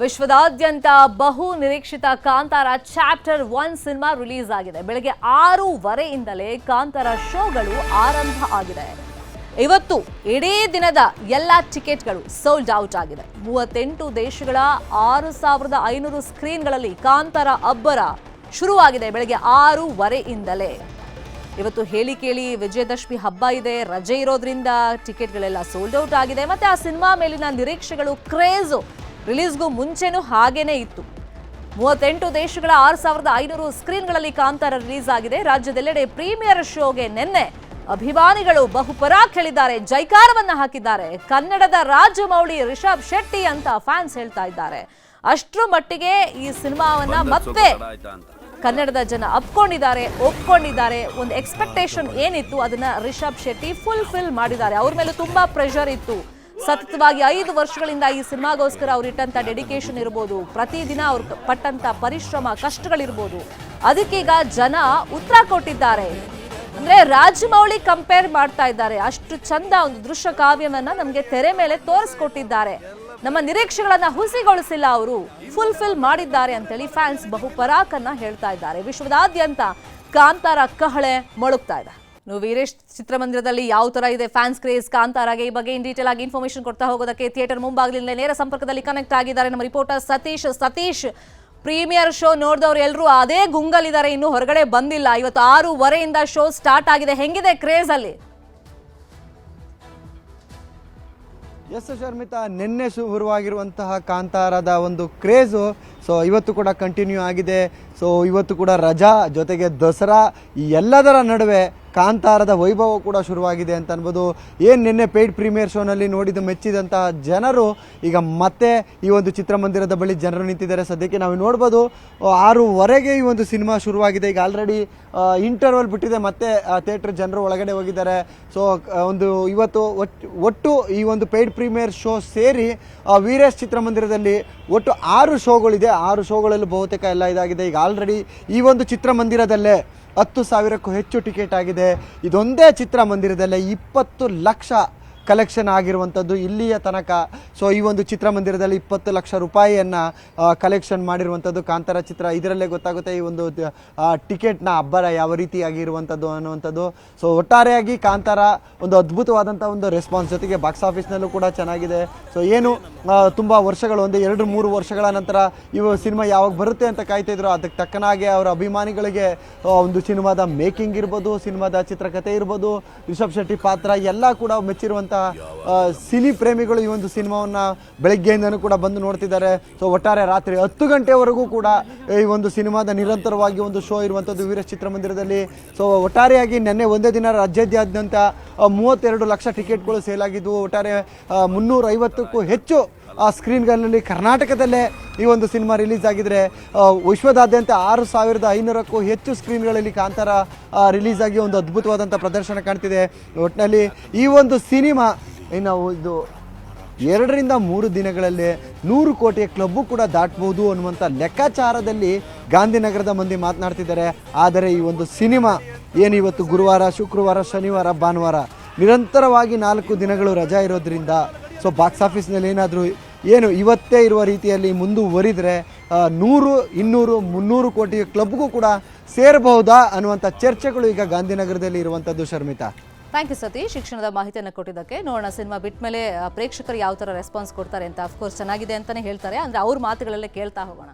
ವಿಶ್ವದಾದ್ಯಂತ ಬಹು ನಿರೀಕ್ಷಿತ Kantara chapter one cinema release ಆಗಿದೆ. ಬೆಳಗ್ಗೆ ಆರೂವರೆಯಿಂದಲೇ ಕಾಂತಾರ ಶೋಗಳು ಆರಂಭ ಆಗಿದೆ. ಇವತ್ತು ಇಡೀ ದಿನದ ಎಲ್ಲ ಟಿಕೆಟ್ಗಳು ಸೋಲ್ಡ್ ಔಟ್ ಆಗಿದೆ. ಮೂವತ್ತೆಂಟು ದೇಶಗಳ ಆರು ಸಾವಿರದ ಐನೂರು ಸ್ಕ್ರೀನ್ಗಳಲ್ಲಿ ಕಾಂತಾರ ಅಬ್ಬರ ಶುರುವಾಗಿದೆ ಬೆಳಗ್ಗೆ ಆರೂವರೆಯಿಂದಲೇ. ಇವತ್ತು ಹೇಳಿ ಕೇಳಿ ವಿಜಯದಶಮಿ ಹಬ್ಬ ಇದೆ, ರಜೆ ಇರೋದ್ರಿಂದ ಟಿಕೆಟ್ಗಳೆಲ್ಲ ಸೋಲ್ಡ್ ಔಟ್ ಆಗಿದೆ. ಮತ್ತೆ ಆ ಸಿನಿಮಾ ಮೇಲಿನ ನಿರೀಕ್ಷೆಗಳು ಕ್ರೇಜು. ರಿಲೀಸ್ಗೂ ಮುಂಚೆನೂ ಹಾಗೇನೇ ಇತ್ತು. ಮೂವತ್ತೆಂಟು ದೇಶಗಳ ಆರು ಸಾವಿರದ ಐನೂರು ಸ್ಕ್ರೀನ್ಗಳಲ್ಲಿ ಕಾಂತಾರ ರಿಲೀಸ್ ಆಗಿದೆ. ರಾಜ್ಯದೆಲ್ಲೆಡೆ ಪ್ರೀಮಿಯರ್ ಶೋಗೆ ನಿನ್ನೆ ಅಭಿಮಾನಿಗಳು ಬಹುಪರಾಕ್ ಹೇಳಿದ್ದಾರೆ ಜೈಕಾರವನ್ನ ಹಾಕಿದ್ದಾರೆ. ಕನ್ನಡದ ರಾಜಮೌಳಿ ರಿಷಬ್ ಶೆಟ್ಟಿ ಅಂತ ಫ್ಯಾನ್ಸ್ ಹೇಳ್ತಾ ಇದ್ದಾರೆ. ಅಷ್ಟರ ಮಟ್ಟಿಗೆ ಈ ಸಿನಿಮಾವನ್ನ ಮತ್ತೆ ಕನ್ನಡದ ಜನ ಅಪ್ಕೊಂಡಿದ್ದಾರೆ ಒಪ್ಕೊಂಡಿದ್ದಾರೆ. ಒಂದು ಎಕ್ಸ್ಪೆಕ್ಟೇಷನ್ ಏನಿತ್ತು ಅದನ್ನ ರಿಷಬ್ ಶೆಟ್ಟಿ ಫುಲ್ಫಿಲ್ ಮಾಡಿದ್ದಾರೆ. ಅವ್ರ ಮೇಲೆ ತುಂಬಾ ಪ್ರೆಷರ್ ಇತ್ತು. ಸತತವಾಗಿ ಐದು ವರ್ಷಗಳಿಂದ ಈ ಸಿನಿಮಾಗೋಸ್ಕರ ಅವ್ರು ಇಟ್ಟಂತ ಡೆಡಿಕೇಶನ್ ಇರ್ಬೋದು. ಪ್ರತಿದಿನ ಅವ್ರು ಪಟ್ಟಂತ ಪರಿಶ್ರಮ, ಕಷ್ಟಗಳಿರ್ಬೋದು. ಅದಕ್ಕೀಗ ಜನ ಉತ್ತರ ಕೊಟ್ಟಿದ್ದಾರೆ. ಅಂದ್ರೆ ರಾಜಮೌಳಿ ಕಂಪೇರ್ ಮಾಡ್ತಾ ಇದ್ದಾರೆ. ಅಷ್ಟು ಚಂದ ಒಂದು ದೃಶ್ಯ ಕಾವ್ಯವನ್ನ ನಮಗೆ ತೆರೆ ಮೇಲೆ ತೋರಿಸ್ಕೊಟ್ಟಿದ್ದಾರೆ. ನಮ್ಮ ನಿರೀಕ್ಷೆಗಳನ್ನ ಹುಸಿಗೊಳಿಸಿಲ್ಲ ಅವರು. ಫುಲ್ಫಿಲ್ ಮಾಡಿದ್ದಾರೆ ಅಂತೇಳಿ ಫ್ಯಾನ್ಸ್ ಬಹುಪರಾಕನ್ನ ಹೇಳ್ತಾ ಇದ್ದಾರೆ. ವಿಶ್ವದಾದ್ಯಂತ ಕಾಂತಾರ ಕಹಳೆ ಮೊಳಗ್ತಾ ಇದೆ. ವೀರೇಶ್, ಚಿತ್ರಮಂದಿರದಲ್ಲಿ ಯಾವ ತರ ಇದೆ? ಫ್ಯಾನ್ಸ್ ಕ್ರೇಜ್ ಕಾಂತಾರಾಗೆ ಈ ಬಗ್ಗೆ ಇನ್ ಡೀಟೇಲ್ ಆಗಿ ಇನ್ಫಾರ್ಮೇಶನ್ ಕೊಡ್ತಾ ಹೋಗೋದಕ್ಕೆ ಥಿಯೇಟರ್ ಮುಂಭಾಗಲಿಂದ ನೇರ ಸಂಪರ್ಕದಲ್ಲಿ ಕನೆಕ್ಟ್ ಆಗಿದ್ದಾರೆ ನಮ್ಮ reporter Satish. Satish premiere show ನೋಡಿದವ್ರು ಎಲ್ಲರೂ ಅದೇ ಗುಂಗಲಿದ್ದಾರೆ ಇನ್ನು ಹೊರಗಡೆ ಬಂದಿಲ್ಲ. ಇವತ್ತು ಆರೂವರೆಯಿಂದ ಶೋ ಸ್ಟಾರ್ಟ್ ಆಗಿದೆ. ಹೆಂಗಿದೆ ಕ್ರೇಜ್ ಅಲ್ಲಿ? ಎಸ್ ಶರ್ಮಿತಾ, ನಿನ್ನೆ ಶುರುವಾಗಿರುವಂತಹ ಕಾಂತಾರದ ಒಂದು ಕ್ರೇಜು ಸೊ ಇವತ್ತು ಕೂಡ ಕಂಟಿನ್ಯೂ ಆಗಿದೆ. ಸೊ ಇವತ್ತು ಕೂಡ ರಜಾ, ಜೊತೆಗೆ ದಸರಾ ಎಲ್ಲದರ ನಡುವೆ ಕಾಂತಾರದ ವೈಭವ ಕೂಡ ಶುರುವಾಗಿದೆ ಅಂತ ಅನ್ಬೋದು. ಏನು ನಿನ್ನೆ ಪೇಯ್ಡ್ ಪ್ರೀಮಿಯರ್ ಶೋನಲ್ಲಿ ನೋಡಿದ್ದು ಮೆಚ್ಚಿದಂತಹ ಜನರು, ಈಗ ಮತ್ತೆ ಈ ಒಂದು ಚಿತ್ರಮಂದಿರದ ಬಳಿ ಜನರು ನಿಂತಿದ್ದಾರೆ. ಸದ್ಯಕ್ಕೆ ನಾವು ನೋಡ್ಬೋದು ಆರೂವರೆಗೆ ಈ ಒಂದು ಸಿನಿಮಾ ಶುರುವಾಗಿದೆ. ಈಗ ಆಲ್ರೆಡಿ ಇಂಟರ್ವಲ್ ಬಿಟ್ಟಿದೆ, ಮತ್ತೆ ಥಿಯೇಟ್ರ್ ಜನರು ಒಳಗಡೆ ಹೋಗಿದ್ದಾರೆ. ಸೊ ಒಂದು ಇವತ್ತು ಒಟ್- ಒಟ್ಟು ಈ ಒಂದು ಪೇಯ್ಡ್ ಪ್ರೀಮಿಯರ್ ಶೋ ಸೇರಿ ವೀರೇಶ್ ಚಿತ್ರಮಂದಿರದಲ್ಲಿ ಒಟ್ಟು ಆರು ಶೋಗಳಿದೆ ಆರು ಶೋಗಳಲ್ಲೂ ಬಹುತೇಕ ಎಲ್ಲ ಇದಾಗಿದೆ. ಈಗ ಆಲ್ರೆಡಿ ಈ ಒಂದು ಚಿತ್ರಮಂದಿರದಲ್ಲೇ ಹತ್ತು ಸಾವಿರಕ್ಕೂ ಹೆಚ್ಚು ಟಿಕೆಟ್ ಆಗಿದೆ. ಇದೊಂದೇ ಚಿತ್ರಮಂದಿರದಲ್ಲೇ ಇಪ್ಪತ್ತು ಲಕ್ಷ ಕಲೆಕ್ಷನ್ ಆಗಿರುವಂಥದ್ದು ಇಲ್ಲಿಯ ತನಕ. ಸೊ ಈ ಒಂದು ಚಿತ್ರಮಂದಿರದಲ್ಲಿ ಇಪ್ಪತ್ತು ಲಕ್ಷ ರೂಪಾಯಿಯನ್ನು ಕಲೆಕ್ಷನ್ ಮಾಡಿರುವಂಥದ್ದು ಕಾಂತಾರ ಚಿತ್ರ. ಇದರಲ್ಲೇ ಗೊತ್ತಾಗುತ್ತೆ ಈ ಒಂದು ಟಿಕೆಟ್ನ ಅಬ್ಬರ ಯಾವ ರೀತಿಯಾಗಿರುವಂಥದ್ದು ಅನ್ನುವಂಥದ್ದು. ಸೊ ಒಟ್ಟಾರೆಯಾಗಿ ಕಾಂತಾರ ಒಂದು ಅದ್ಭುತವಾದಂಥ ಒಂದು ರೆಸ್ಪಾನ್ಸ್ ಜೊತೆಗೆ ಬಾಕ್ಸ್ ಆಫೀಸ್ನಲ್ಲೂ ಕೂಡ ಚೆನ್ನಾಗಿದೆ. ಸೊ ಏನು ತುಂಬ ವರ್ಷಗಳು, ಒಂದು ಎರಡು, ಮೂರು ವರ್ಷಗಳ ನಂತರ ಇವು ಸಿನಿಮಾ ಯಾವಾಗ ಬರುತ್ತೆ ಅಂತ ಕಾಯ್ತಾ ಇದ್ರು ಅದಕ್ಕೆ ತಕ್ಕನಾಗೆ ಅವರ ಅಭಿಮಾನಿಗಳಿಗೆ ಒಂದು ಸಿನಿಮಾದ ಮೇಕಿಂಗ್ ಇರ್ಬೋದು, ಸಿನಿಮಾದ ಚಿತ್ರಕಥೆ ಇರ್ಬೋದು, ರಿಷಬ್ ಶೆಟ್ಟಿ ಪಾತ್ರ ಎಲ್ಲ ಕೂಡ ಮೆಚ್ಚಿರುವಂಥ ಆ, ಸಿನಿ ಪ್ರೇಮಿಗಳು ಈ ಒಂದು ಸಿನಿಮಾವನ್ನ ಬೆಳಗ್ಗೆಯಿಂದನೂ ಕೂಡ ಬಂದು ನೋಡ್ತಿದ್ದಾರೆ. ಸೊ ಒಟ್ಟಾರೆ ರಾತ್ರಿ ಹತ್ತು ಗಂಟೆವರೆಗೂ ಕೂಡ ಈ ಒಂದು ಸಿನಿಮಾದ ನಿರಂತರವಾಗಿ ಒಂದು ಶೋ ಇರುವಂಥದ್ದು ವೀರ ಚಿತ್ರಮಂದಿರದಲ್ಲಿ. ಸೊ ಒಟ್ಟಾರೆಯಾಗಿ ನಿನ್ನೆ ಒಂದೇ ದಿನ ರಾಜ್ಯಾದ್ಯಂತ ಮೂವತ್ತೆರಡು ಲಕ್ಷ ಟಿಕೆಟ್ಗಳು ಸೇಲ್ ಆಗಿದ್ವು. ಒಟ್ಟಾರೆ ಮುನ್ನೂರೈವತ್ತಕ್ಕೂ ಹೆಚ್ಚು ಆ ಸ್ಕ್ರೀನ್ಗಳಲ್ಲಿ ಕರ್ನಾಟಕದಲ್ಲೇ ಈ ಒಂದು ಸಿನಿಮಾ ರಿಲೀಸ್ ಆಗಿದ್ರೆ ವಿಶ್ವದಾದ್ಯಂತ ಆರು ಸಾವಿರದ ಐನೂರಕ್ಕೂ ಹೆಚ್ಚು ಸ್ಕ್ರೀನ್ಗಳಲ್ಲಿ ಕಾಂತಾರ ರಿಲೀಸ್ ಆಗಿ ಒಂದು ಅದ್ಭುತವಾದಂಥ ಪ್ರದರ್ಶನ ಕಾಣ್ತಿದೆ. ಒಟ್ಟಿನಲ್ಲಿ ಈ ಒಂದು ಸಿನಿಮಾ ಇನ್ನು ಇದು ಎರಡರಿಂದ ಮೂರು ದಿನಗಳಲ್ಲಿ ನೂರು ಕೋಟಿಯ ಕ್ಲಬ್ಬು ಕೂಡ ದಾಟ್ಬೋದು ಅನ್ನುವಂಥ ಲೆಕ್ಕಾಚಾರದಲ್ಲಿ ಗಾಂಧಿನಗರದ ಮಂದಿ ಮಾತನಾಡ್ತಿದ್ದಾರೆ. ಆದರೆ ಈ ಒಂದು ಸಿನಿಮಾ ಏನು ಇವತ್ತು ಗುರುವಾರ, ಶುಕ್ರವಾರ, ಶನಿವಾರ, ಭಾನುವಾರ, ನಿರಂತರವಾಗಿ ನಾಲ್ಕು ದಿನಗಳು ರಜಾ ಇರೋದ್ರಿಂದ ಸೊ ಬಾಕ್ಸ್ ಆಫೀಸ್ನಲ್ಲಿ ಏನಾದರೂ ಏನು ಇವತ್ತೇ ಇರುವ ರೀತಿಯಲ್ಲಿ ಮುಂದುವರಿದರೆ ನೂರು, ಇನ್ನೂರು, ಮುನ್ನೂರು ಕೋಟಿ ಕ್ಲಬ್ಗೂ ಕೂಡ ಸೇರಬಹುದಾ ಅನ್ನುವಂಥ ಚರ್ಚೆಗಳು ಈಗ ಗಾಂಧಿನಗರದಲ್ಲಿ ಇರುವಂಥದ್ದು, ಶರ್ಮಿತಾ. Thank you Satish. ಶಿಕ್ಷಣದ ಮಾಹಿತಿಯನ್ನು ಕೊಟ್ಟಿದ್ದಕ್ಕೆ ನೋಡೋಣ. ಸಿನಿಮಾ ಬಿಟ್ಟ ಮೇಲೆ ಪ್ರೇಕ್ಷಕರು ಯಾವ ಥರ ರೆಸ್ಪಾನ್ಸ್ ಕೊಡ್ತಾರೆ ಅಂತ ಅಫ್ಕೋರ್ಸ್ ಚೆನ್ನಾಗಿದೆ ಅಂತಲೇ ಹೇಳ್ತಾರೆ. ಅಂದರೆ ಅವ್ರ ಮಾತುಗಳಲ್ಲೇ ಕೇಳ್ತಾ ಹೋಗೋಣ.